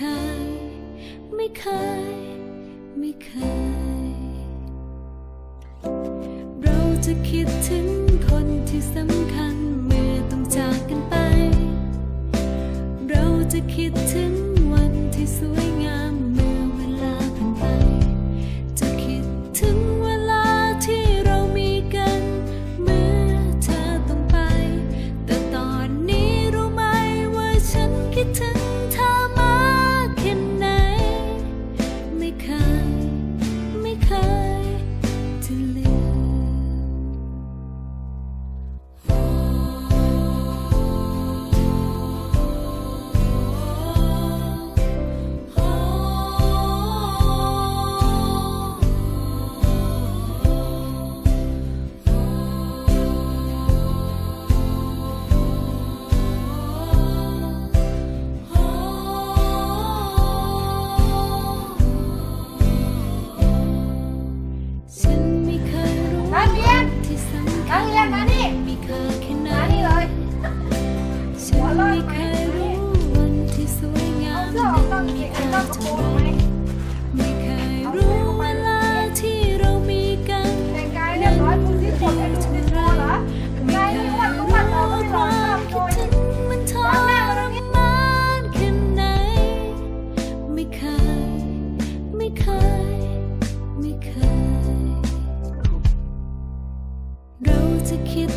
คย ไม่เคย ไม่เคย เราจะคิด could. Road to keep.